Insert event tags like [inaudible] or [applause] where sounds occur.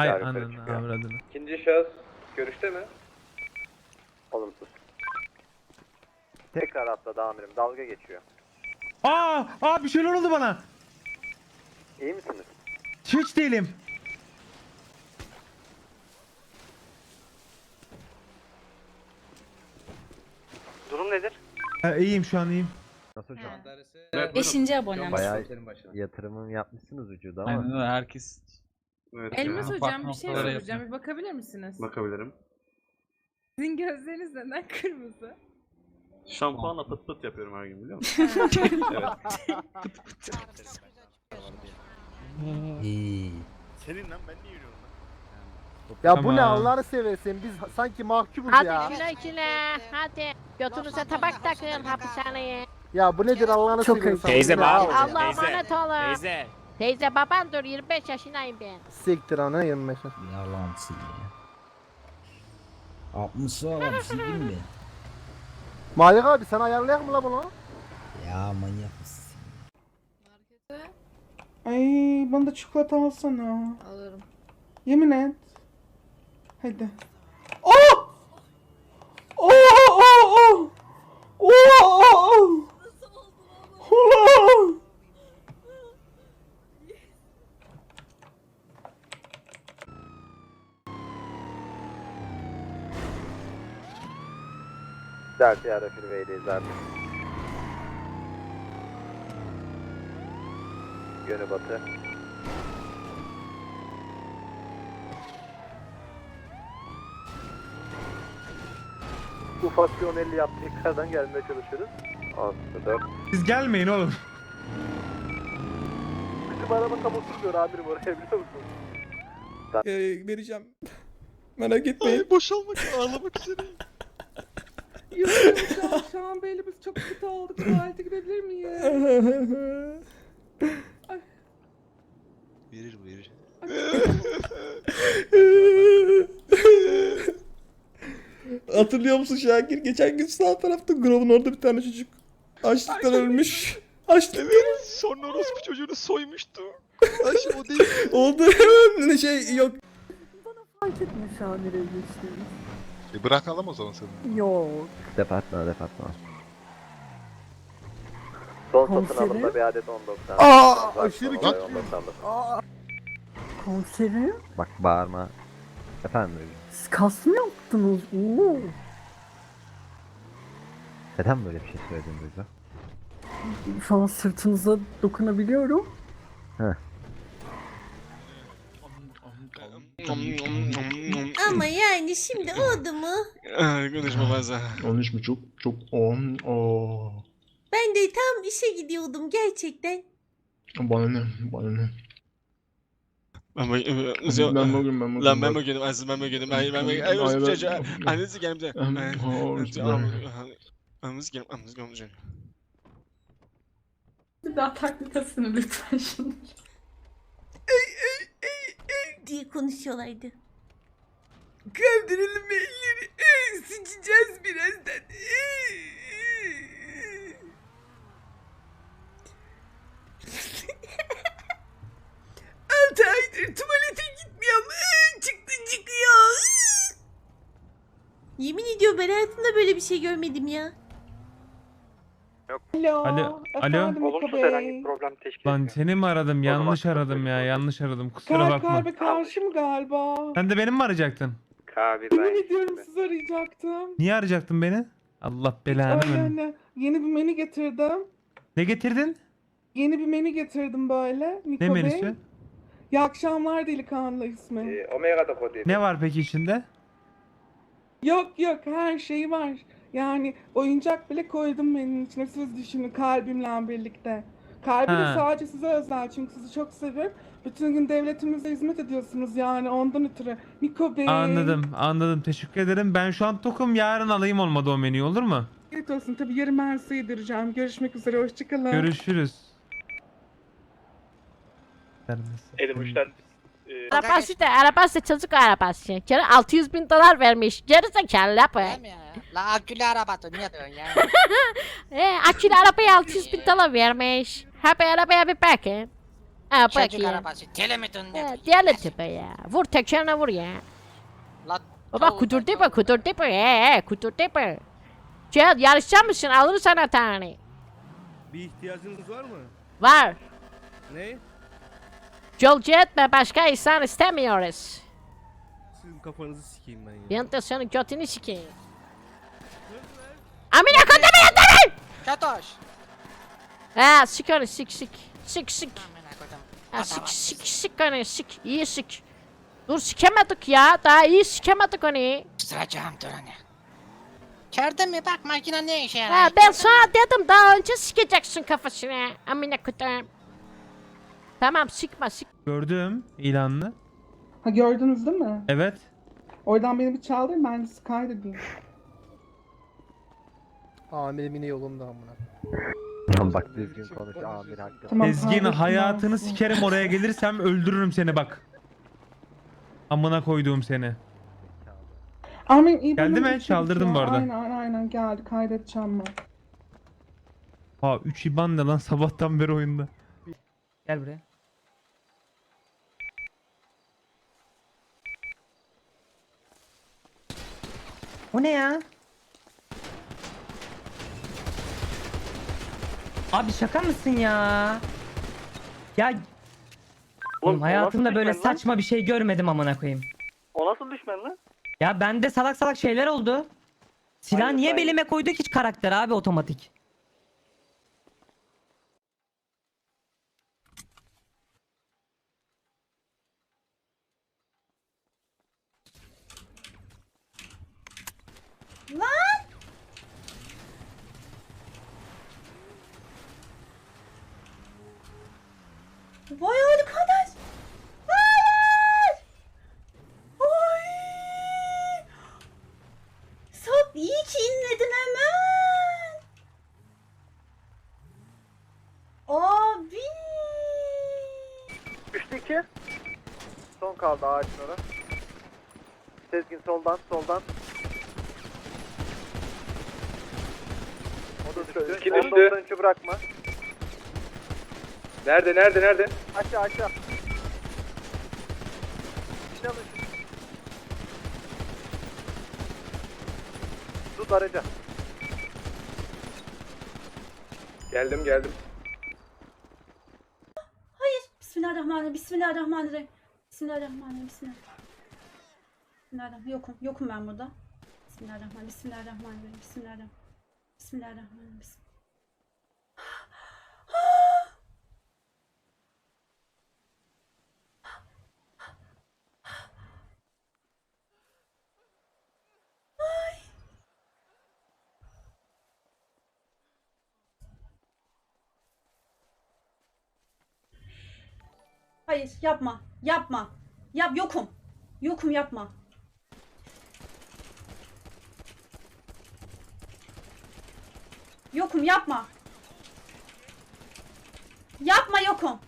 Ay yukarı ananı çıkıyor. avradını. İkinci şahıs görüşte mi? Olumsuz. Tekrar atladı amirim. Dalga geçiyor. Aa, aa bir şeyler oldu bana. İyi misiniz? Hiç değilim. Durum nedir? Ha, iyiyim şu an iyiyim. Nasıl hocam? Beşinci abone. Bayağı yatırımım yapmışsınız vücuda ama. Aynen öyle herkes. Evet. Elmas ya. hocam bir şey noktalara soracağım. Bir bakabilir misiniz? Bakabilirim. Sizin gözleriniz neden kırmızı? Şampuanla pıt pıt yapıyorum her gün biliyor musun? [laughs] evet. Senin lan ben niye yürüyorum lan? Ya bu Tamam. ne Allah'ını seversen biz sanki mahkumuz Hadi ya. güle güle. Hadi. Götünüze tabak takın hapishaneye. Ya bu nedir Allah'ını Çok seversen. Teyze Bu ne abi? Allah'a emanet olun. Teyze. Teyze baban dur 25 yaşındayım ben. Siktir ana 25. Yalansın ya. 60 sonra bir şey değil mi? Malik abi sen ayarlayak mı la bunu? Ya manyak mısın? Ay bana da çikolata alsana. Alırım. Yemin et. Hadi. Oh! Oh oh oh! Oh oh Delta ara freeway'deyiz abi. Yönü batı. Ufak bir 1050 yaptık tekrardan gelmeye çalışıyoruz. 6 Siz gelmeyin oğlum. Bizim araba kamusu diyor amirim oraya biliyor musun? Ee, vereceğim. Merak etmeyin. Ay boşalmak, ağlamak üzereyim. Yok hocam şu an belli kötü olduk. Tuvalete gidebilir miyiz? Verir verir. Hatırlıyor musun Şakir? Geçen gün sağ tarafta Grove'un orada bir tane çocuk açlıktan ölmüş. Açlıktan Evet, sonra orospu çocuğunu soymuştu. Ay şimdi o değil. [laughs] oldu. Ne şey yok. E bırakalım o zaman seni. Yok. Departman departman. Son satın Komiserim? alımda bir adet 10.90. Aa aşırı Olay kötü. 10.99. Aa. Komiserim Bak bağırma. Efendim siz kas mı yaptınız? Oo. neden böyle bir şey söyledin Duygu? Şu an sırtınıza dokunabiliyorum. Ama yani şimdi oldu mu? Konuşma fazla. 13 buçuk çok 10 o Ben de tam işe gidiyordum gerçekten. bana ne bana ne Ben bugün ben bugün ben bugün Lan ben bugünüm asıl ben bugünüm. Ay ben bugün. Ay orospu çocuğu. Annesi gelmiş. Annesi gelmiş. Annesi. Bir daha taklitasını lütfen şunu. diye konuşuyorlardı. Kaldıralım elleri. Sıçacağız birazdan. Tuvalete gitmiyorum. Çıktı çıkıyor. Yemin ediyorum ben hayatımda böyle bir şey görmedim ya. Alo. Alo, Efendim Bey. problem teşkil Lan seni mi aradım? Yanlış zaman aradım ya. Yanlış aradım. Kusura Kalp bakma. kalbe karşı mı galiba? Sen de benim mi arayacaktın? K1'den Yemin ediyorum sizi arayacaktım. Niye arayacaktın beni? Allah belanı Öyle ver. hani yeni bir menü getirdim. Ne getirdin? Yeni bir menü getirdim böyle. Miko Ne Bey. menüsü? İyi akşamlar delikanlı ismi. Ee, Omega'da kod yedi. Ne var peki içinde? Yok yok her şey var. Yani oyuncak bile koydum menünün içine. Siz düşünün kalbimle birlikte. Kalbi de Ha. sadece size özel çünkü sizi çok seviyorum. Bütün gün devletimize hizmet ediyorsunuz yani ondan ötürü. Miko Bey. Anladım, anladım. Teşekkür ederim. Ben şu an tokum. Yarın alayım olmadı o menüyü olur mu? Afiyet olsun. Tabii yarın Mersi yedireceğim. Görüşmek üzere. Hoşçakalın. Görüşürüz. Elim uçtan. Arabası da arabası çocuk arabası. Kere 600 bin dolar vermiş. Geri zekalı lapı. La akülü araba niye diyorsun ya? [laughs] E, akülü arabaya 600 bin dolar vermiş. Hep arabaya bir bakın. Ha Çocuk bakayım. arabası. Tele mi dön Ha, ne? Deli tipi ya. Vur tekerine vur ya. La Baba tavuğu kudur tipi kudur tipi. He he kudur tipi. Gel yarışacak mısın? Alırız sana tane. Bir ihtiyacınız var mı? Var. Ne? Yolcu etme başka insan istemiyoruz. Sizin kafanızı sikeyim ben ya. Ben de senin götünü sikeyim. Amine kodeme yatırın! Çatoş. Ha sik onu sik sik. Sik sik. Amına. Ha sik sik sik onu sik. İyi sik. Dur sikemedik ya. Daha iyi sikemedik onu. Sıracağım dur hani. Gördün mü bak makine ne işe yarar. Ha ben sana dedim daha önce sikeceksin kafasına. Amine kodem. Tamam sikme sik. Gördüm ilanını. Ha gördünüz değil mi? Evet. Oradan beni bir çaldırın ben sizi kaydedeyim. Amirim yine yolunda amına. Bak düzgün konuş amir hakkı. Tamam, Ezgin kaydettim hayatını ben. sikerim oraya gelirsem öldürürüm seni bak. Amına koyduğum seni. Amin iyi Geldi mi? çek Çaldırdım bu arada. Aynen aynen aynen geldi kaydedeceğim ben. Ha 3 iban ne lan sabahtan beri oyunda. Gel buraya. O ne ya? Abi şaka mısın ya? Ya Oğlum, hayatımda böyle saçma bir şey görmedim amına koyayım. O nasıl düşman lan? Ya bende salak salak şeyler oldu. Silah Hayır, niye hayır. belime koyduk hiç karakter abi otomatik. Lan! Vay arkadaş! Hayır! Ay! Sap iyi ki inledin hemen. Abi! 3'te 2. Son kaldı ağacın orada. Sezgin soldan soldan. O da düştü. İki Onu düştü. da üçü bırakma. Nerede nerede nerede? Aşağı aşağı. İçine alın. Tut araca. Geldim geldim. Hayır. Bismillahirrahmanirrahim. Bismillahirrahmanirrahim. Bismillahirrahmanirrahim. Bismillah. Bismillahirrahmanirrahim. Yokum. Yokum ben burada. Bismillahirrahmanirrahim. Bismillahirrahmanirrahim. Bismillahirrahmanirrahim. Bismillahirrahmanirrahim. Bismillah. Hayır yapma. Yapma. Yap yokum. Yokum yapma. Yokum yapma. Yapma yokum.